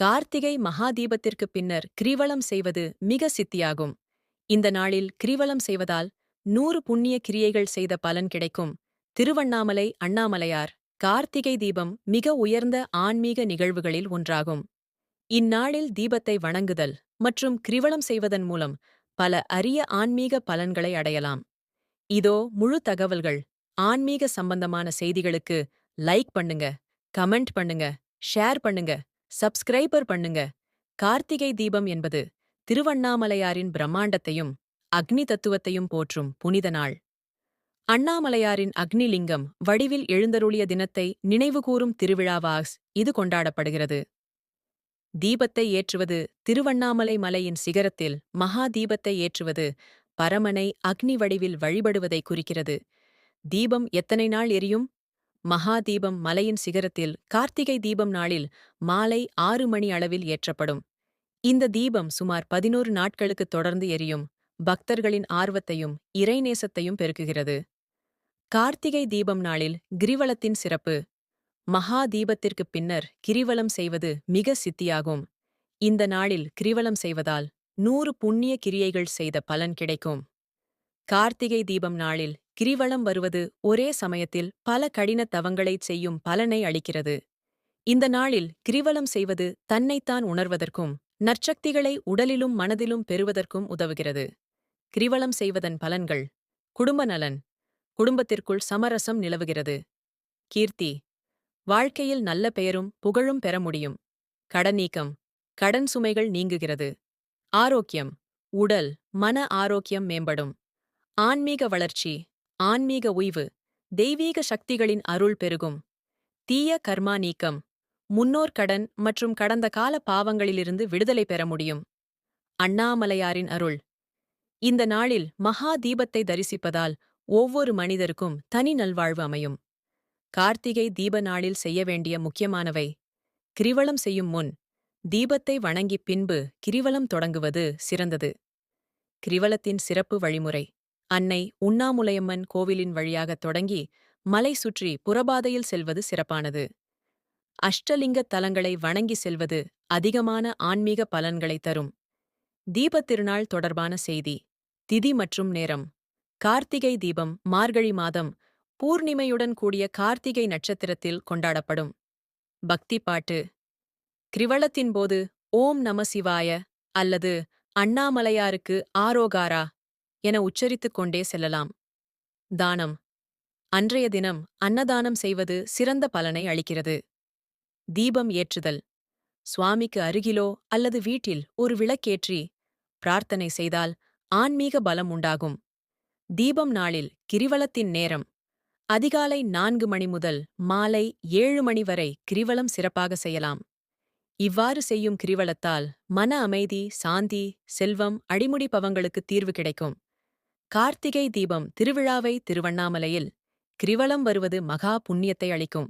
கார்த்திகை மகாதீபத்திற்கு பின்னர் கிரிவலம் செய்வது மிக சித்தியாகும். இந்த நாளில் கிரிவலம் செய்வதால் நூறு புண்ணிய கிரியைகள் செய்த பலன் கிடைக்கும். திருவண்ணாமலை அண்ணாமலையார் கார்த்திகை தீபம் மிக உயர்ந்த ஆன்மீக நிகழ்வுகளில் ஒன்றாகும். இந்நாளில் தீபத்தை வணங்குதல் மற்றும் கிரிவலம் செய்வதன் மூலம் பல அரிய ஆன்மீக பலன்களை அடையலாம். இதோ முழு தகவல்கள். ஆன்மீக சம்பந்தமான செய்திகளுக்கு லைக் பண்ணுங்க கமெண்ட் பண்ணுங்க ஷேர் பண்ணுங்க. சப்ஸ்கிரைபர் பண்ணுங்க. கார்த்திகை தீபம் என்பது திருவண்ணாமலையாரின் பிரம்மாண்டத்தையும் அக்னி தத்துவத்தையும் போற்றும் புனித நாள். அண்ணாமலையாரின் அக்னிலிங்கம் வடிவில் எழுந்தருளிய தினத்தை நினைவுகூரும் திருவிழாவாஸ் இது கொண்டாடப்படுகிறது. தீபத்தை ஏற்றுவது திருவண்ணாமலை மலையின் சிகரத்தில் மகா தீபத்தை ஏற்றுவது பரமனை அக்னி வடிவில் வழிபடுவதை குறிக்கிறது. தீபம் எத்தனை நாள் எரியும்? மகா தீபம் மலையின் சிகரத்தில் கார்த்திகை தீபம் நாளில் மாலை ஆறு மணி அளவில் ஏற்றப்படும். இந்த தீபம் சுமார் பதினோரு நாட்களுக்கு தொடர்ந்து எரியும். பக்தர்களின் ஆர்வத்தையும் இறைநேசத்தையும் பெருக்குகிறது. கார்த்திகை தீபம் நாளில் கிரிவலத்தின் சிறப்பு. மகா தீபத்திற்குப் பின்னர் கிரிவலம் செய்வது மிக சித்தியாகும். இந்த நாளில் கிரிவலம் செய்வதால் நூறு புண்ணிய கிரியைகள் செய்த பலன் கிடைக்கும். கார்த்திகை தீபம் நாளில் கிரிவலம் வருவது ஒரே சமயத்தில் பல கடின தவங்களைச் செய்யும் பலனை அளிக்கிறது. இந்த நாளில் கிரிவலம் செய்வது தன்னைத்தான் உணர்வதற்கும் நற்சக்திகளை உடலிலும் மனதிலும் பெறுவதற்கும் உதவுகிறது. கிரிவலம் செய்வதன் பலன்கள் குடும்ப நலன் குடும்பத்திற்குள் சமரசம் நிலவுகிறது. கீர்த்தி வாழ்க்கையில் நல்ல பெயரும் புகழும் பெற முடியும். கடன் நீக்கம் கடன் சுமைகள் நீங்குகிறது. ஆரோக்கியம் உடல் மன ஆரோக்கியம் மேம்படும். ஆன்மீக வளர்ச்சி ஆன்மீக உய்வு தெய்வீக சக்திகளின் அருள் பெருகும். தீய கர்மா நீக்கம் முன்னோர் கடன் மற்றும் கடந்த கால பாவங்களிலிருந்து விடுதலை பெற முடியும். அண்ணாமலையாரின் அருள். இந்த நாளில் மகா தீபத்தை தரிசிப்பதால் ஒவ்வொரு மனிதருக்கும் தனி நல்வாழ்வு அமையும். கார்த்திகை தீப நாளில் செய்ய வேண்டிய முக்கியமானவை. கிரிவலம் செய்யும் முன் தீபத்தை வணங்கி பின்பு கிரிவலம் தொடங்குவது சிறந்தது. கிரிவலத்தின் சிறப்பு வழிமுறை. அன்னை உண்ணாமுலையம்மன் கோவிலின் வழியாகத் தொடங்கி மலை சுற்றி புறபாதையில் செல்வது சிறப்பானது. அஷ்டலிங்க தலங்களை வணங்கி செல்வது அதிகமான ஆன்மீக பலன்களை தரும். தீபத்திருநாள் தொடர்பான செய்தி திதி மற்றும் நேரம். கார்த்திகை தீபம் மார்கழி மாதம் பூர்ணிமையுடன் கூடிய கார்த்திகை நட்சத்திரத்தில் கொண்டாடப்படும். பக்தி பாட்டு கிரிவலத்தின் போது ஓம் நம சிவாய அல்லது அண்ணாமலையாருக்கு ஆரோகாரா என உச்சரித்துக் கொண்டே செல்லலாம். தானம். அன்றைய தினம் அன்னதானம் செய்வது சிறந்த பலனை அளிக்கிறது. தீபம் ஏற்றுதல். சுவாமிக்கு அருகிலோ அல்லது வீட்டில் ஒரு விளக்கேற்றி பிரார்த்தனை செய்தால் ஆன்மீக பலம் உண்டாகும். தீபம் நாளில் கிரிவலத்தின் நேரம். அதிகாலை நான்கு மணி முதல் மாலை ஏழு மணி வரை கிரிவலம் சிறப்பாக செய்யலாம். இவ்வாறு செய்யும் கிரிவலத்தால் மன அமைதி சாந்தி செல்வம் அடிமுடி பவங்களுக்கு தீர்வு கிடைக்கும். கார்த்திகை தீபம் திருவிழாவை திருவண்ணாமலையில் கிரிவலம் வருவது மகா புண்ணியத்தை அளிக்கும்.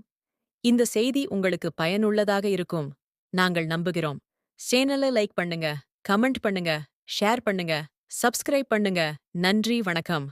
இந்த செய்தி உங்களுக்கு பயனுள்ளதாக இருக்கும். நாங்கள் நம்புகிறோம். சேனலை லைக் பண்ணுங்க கமெண்ட் பண்ணுங்க ஷேர் பண்ணுங்க சப்ஸ்கிரைப் பண்ணுங்க. நன்றி வணக்கம்.